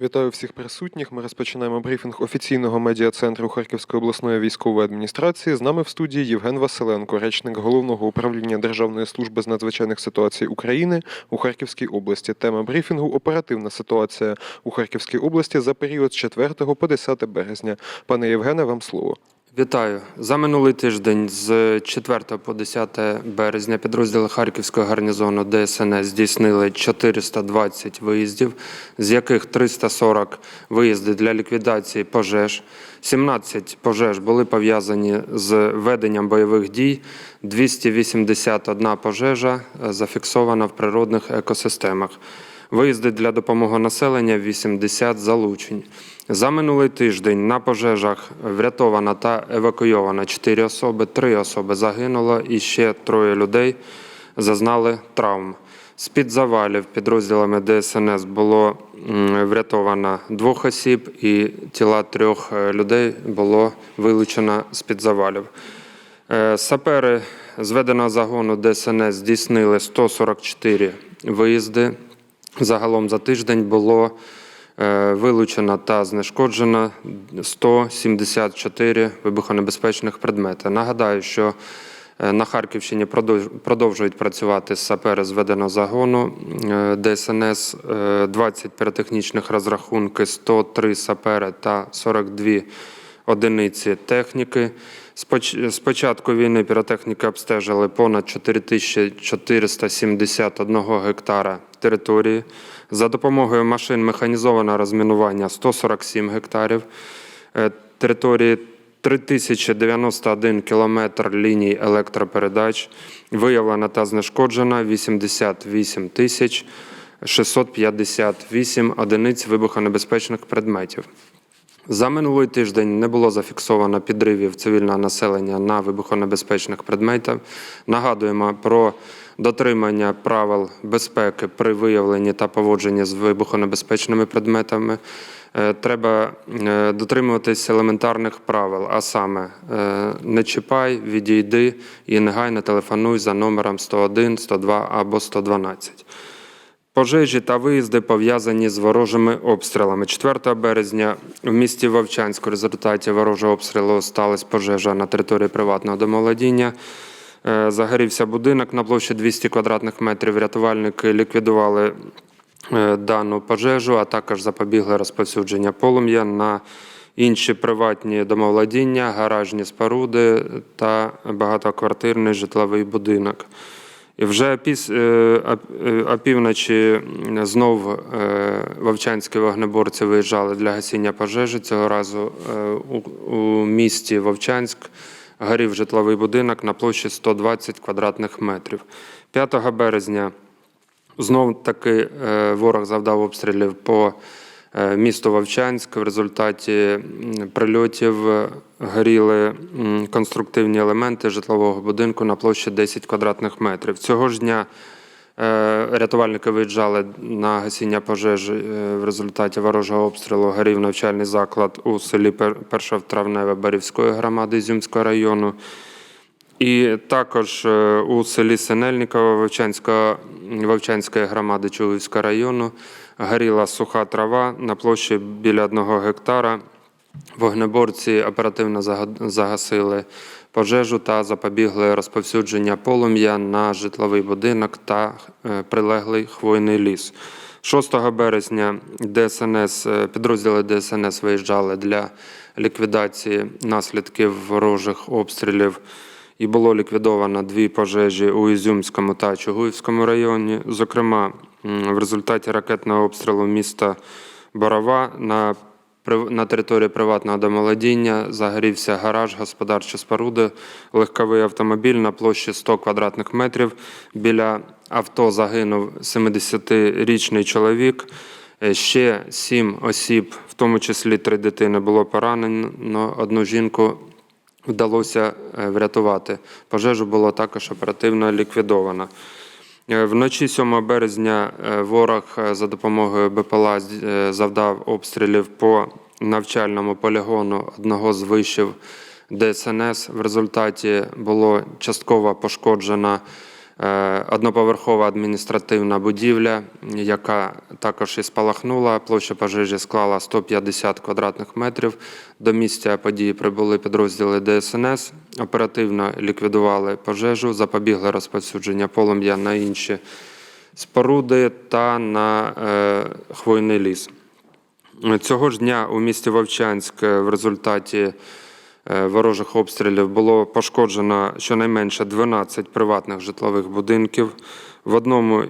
Вітаю всіх присутніх. Ми розпочинаємо брифінг офіційного медіа-центру Харківської обласної військової адміністрації. З нами в студії Євген Василенко, речник головного управління Державної служби з надзвичайних ситуацій України у Харківській області. Тема брифінгу оперативна ситуація у Харківській області за період з 4 по 10 березня. Пане Євгене, вам слово. Вітаю за минулий тиждень з 4 по 10 березня підрозділи Харківського гарнізону ДСНС здійснили 420 виїздів, з яких 340 виїзди для ліквідації пожеж. 17 пожеж були пов'язані з веденням бойових дій. 281 пожежа е, зафіксована в природних екосистемах. Виїзди для допомоги населення 80 залучень. За минулий тиждень на пожежах врятовано та евакуйовано 4 особи, 3 особи загинуло і ще троє людей зазнали травм. З-під завалів підрозділами ДСНС було врятовано двох осіб, і тіла трьох е, людей було вилучено з-під завалів. Е, Сапери зведеного загону ДСНС здійснили 144 виїзди. Загалом за тиждень було е, вилучено та знешкоджено 174 вибухонебезпечних предмети. Нагадаю, що е, на Харківщині продовж- продовжують працювати сапери зведеного загону е, ДСНС, е, 20 піротехнічних розрахунки, 103 сапери та 42 одиниці техніки. З початку війни піротехніки обстежили понад 4471 гектара території. За допомогою машин механізованого розмінування 147 гектарів. Е, Території 3091 кілометр ліній електропередач. Виявлено та знешкоджено 88 тисяч 658 одиниць вибухонебезпечних предметів. За минулий тиждень не було зафіксовано підривів цивільного населення на вибухонебезпечних предметах. Нагадуємо про дотримання правил безпеки при виявленні та поводженні з вибухонебезпечними предметами. Е, Треба е, дотримуватись елементарних правил, а саме е, не чіпай, відійди і негайно телефонуй за номером 101, 102 або 112. Пожежі та виїзди пов'язані з ворожими обстрілами. 4 березня в місті Вовчанськ у результаті ворожого обстрілу сталася пожежа на території приватного домоволодіння. Е, Загорівся будинок на площі 200 квадратних метрів. Рятувальники ліквідували е, дану пожежу, а також запобігли розповсюдження полум'я на інші приватні домоволодіння, гаражні споруди та багатоквартирний житловий будинок. І вже е, е, опівночі знов е, вовчанські вогнеборці виїжджали для гасіння пожежі. Цього разу у, місті Вовчанськ горів житловий будинок на площі 120 квадратних метрів. 5 березня Знов таки ворог завдав обстрілів по е, місту Вовчанськ. В результаті прильотів е, горіли конструктивні елементи житлового будинку на площі 10 квадратних метрів. Цього ж дня е, рятувальники виїжджали на гасіння пожежі. В результаті ворожого обстрілу горів навчальний заклад у селі Пер- Першотравневе Барівської громади Ізюмського району. І також у селі Синельниково Вовчанської громади Чугуївського району горіла суха трава на площі біля одного гектара. Вогнеборці оперативно загасили пожежу та запобігли розповсюдження полум'я на житловий будинок та е, прилеглий хвойний ліс. 6 березня ДСНС, е, підрозділи ДСНС виїжджали для ліквідації наслідків ворожих обстрілів і було ліквідовано дві пожежі у Ізюмському та Чугуївському районі. Зокрема, в результаті ракетного обстрілу міста Борова на на території приватного домолодіння загорівся гараж, господарчі споруди, легковий автомобіль на площі 100 квадратних метрів. Біля авто загинув 70-річний чоловік. Е, Ще сім осіб, в тому числі три дитини, було поранено. Одну жінку вдалося е, врятувати. Пожежу було також оперативно ліквідовано. Е, Вночі 7 березня е, ворог е, за допомогою БПЛА завдав обстрілів по навчальному полігону одного з вишів ДСНС. В результаті було частково пошкоджено Одноповерхова адміністративна будівля, яка також і спалахнула. Площа пожежі склала 150 квадратних метрів. До місця події прибули підрозділи ДСНС, оперативно ліквідували пожежу, запобігли розповсюдження полум'я на інші споруди та на е, хвойний ліс. Цього ж дня у місті Вовчанськ е, в результаті е, ворожих обстрілів було пошкоджено щонайменше 12 приватних житлових будинків. В одному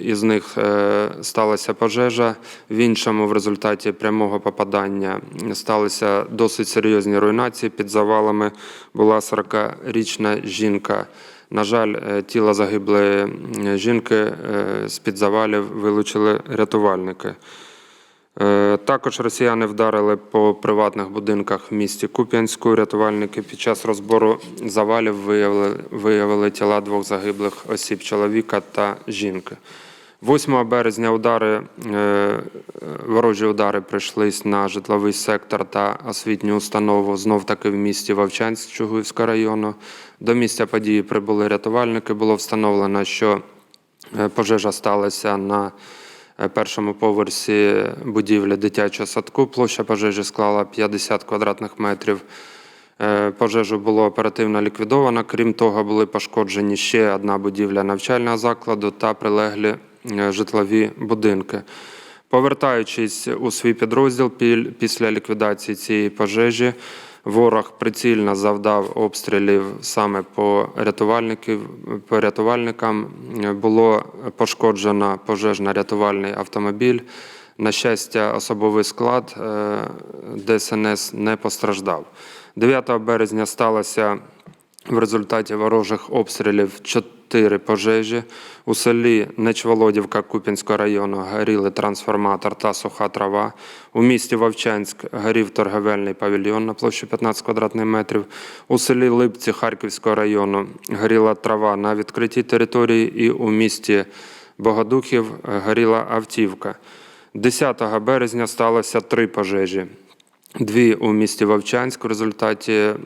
із них е, сталася пожежа, в іншому в результаті прямого попадання сталися досить серйозні руйнації. Під завалами була 40-річна жінка. На жаль, е, тіло загиблої жінки е, з-під завалів вилучили рятувальники. Е, Також росіяни вдарили по приватних будинках в місті Куп'янську. Рятувальники під час розбору завалів виявили, виявили тіла двох загиблих осіб чоловіка та жінки. 8 березня удари, е, ворожі удари прийшлись на житловий сектор та освітню установу знов таки в місті Вовчанськ Чугуївського району. До місця події прибули рятувальники. Було встановлено, що е, пожежа сталася на першому поверсі будівлі дитячого садку. Площа пожежі склала 50 квадратних метрів. Е, Пожежу було оперативно ліквідовано. Крім того, були пошкоджені ще одна будівля навчального закладу та прилеглі е, житлові будинки. Повертаючись у свій підрозділ після ліквідації цієї пожежі, ворог прицільно завдав обстрілів саме по по рятувальникам. Було пошкоджено пожежно-рятувальний автомобіль. На щастя, особовий склад е, ДСНС не постраждав. 9 березня сталося в результаті ворожих обстрілів чотири пожежі. У селі Нечволодівка Куп'янського району горіли трансформатор та суха трава. У місті Вовчанськ горів торговельний павільйон на площі 15 квадратних метрів. У селі Липці Харківського району горіла трава на відкритій території і у місті Богодухів горіла автівка. 10 березня сталося три пожежі. Дві у місті Вовчанськ в результаті е,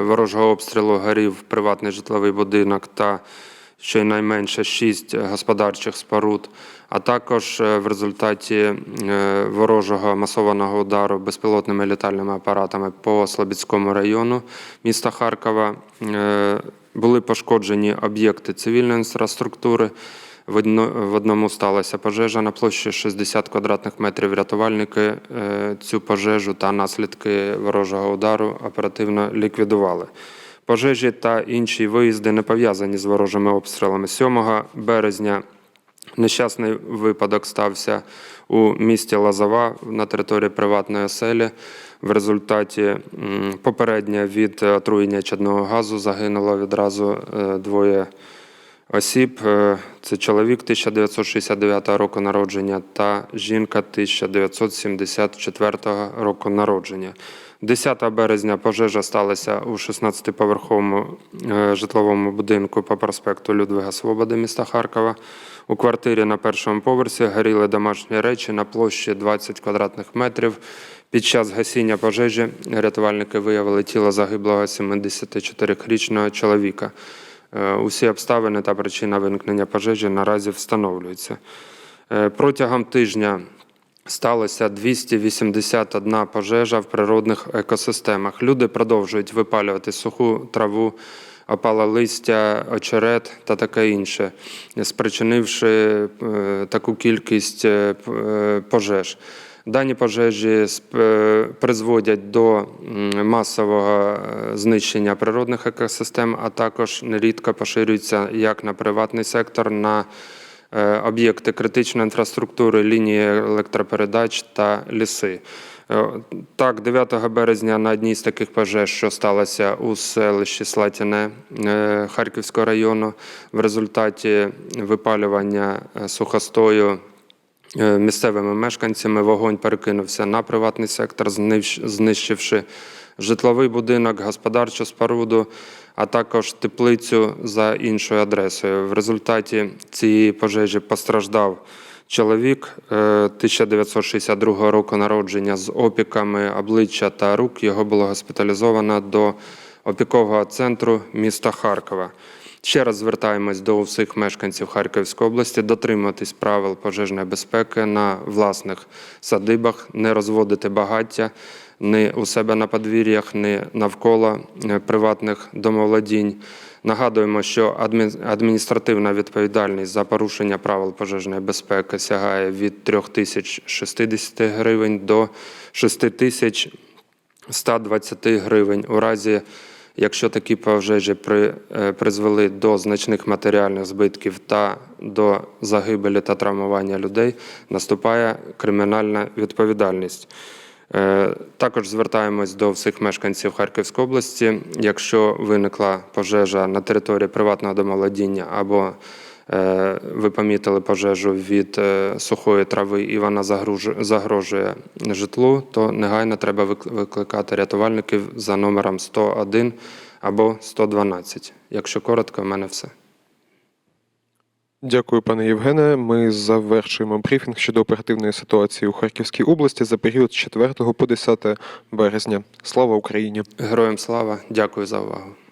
ворожого обстрілу горів приватний житловий будинок та щонайменше шість господарчих споруд, а також е, в результаті е, ворожого масованого удару безпілотними літальними апаратами по Слобідському району міста Харкова були пошкоджені об'єкти цивільної інфраструктури. В одно- в одному сталася пожежа на площі 60 квадратних метрів. Рятувальники е, цю пожежу та наслідки ворожого удару оперативно ліквідували. Пожежі та інші виїзди не пов'язані з ворожими обстрілами. 7 березня Нещасний випадок стався у місті Лазова на території приватної оселі. В результаті м, попередньо від отруєння чадного газу загинуло відразу е, двоє осіб. Е, Це чоловік 1969 року народження та жінка 1974 року народження. 10 березня пожежа сталася у 16-поверховому е, житловому будинку по проспекту Людвига Свободи міста Харкова. У квартирі на першому поверсі горіли домашні речі на площі 20 квадратних метрів. Під час гасіння пожежі рятувальники виявили тіло загиблого 74-річного чоловіка. Е, Усі обставини та причина виникнення пожежі наразі встановлюються. Е, Протягом тижня сталося 281 пожежа в природних екосистемах. Люди продовжують випалювати суху траву, опале листя, очерет та таке інше, спричинивши е, таку кількість пожеж. Дані пожежі е, призводять до масового е, знищення природних екосистем, а також нерідко поширюються як на приватний сектор, на е, об'єкти критичної інфраструктури, лінії електропередач та ліси. Так, 9 березня на одній з таких пожеж, що сталося у селищі Слатяне е, Харківського району, в результаті випалювання сухостою місцевими мешканцями вогонь перекинувся на приватний сектор, знищивши житловий будинок, господарчу споруду, а також теплицю за іншою адресою. В результаті цієї пожежі постраждав чоловік е, 1962 року народження з опіками обличчя та рук. Його було госпіталізовано до опікового центру міста Харкова. Ще раз звертаємось до всіх мешканців Харківської області дотримуватись правил пожежної безпеки на власних садибах, не розводити багаття ні у себе на подвір'ях, ні навколо е, приватних домовладінь. Нагадуємо, що адмін- адміністративна відповідальність за порушення правил пожежної безпеки сягає від 3060 гривень до 6120 гривень у разі, якщо такі пожежі е, призвели до значних матеріальних збитків та до загибелі та травмування людей, наступає кримінальна відповідальність. Е, Також звертаємось до всіх мешканців Харківської області. Якщо виникла пожежа на території приватного домолодіння або ви помітили пожежу від е, сухої трави і вона загрожує житлу, то негайно треба викликати рятувальників за номером 101 або 112. Якщо коротко, в мене все. Дякую, пане Євгене. Ми завершуємо брифінг щодо оперативної ситуації у Харківській області за період з 4 по 10 березня. Слава Україні! Героям слава, дякую за увагу.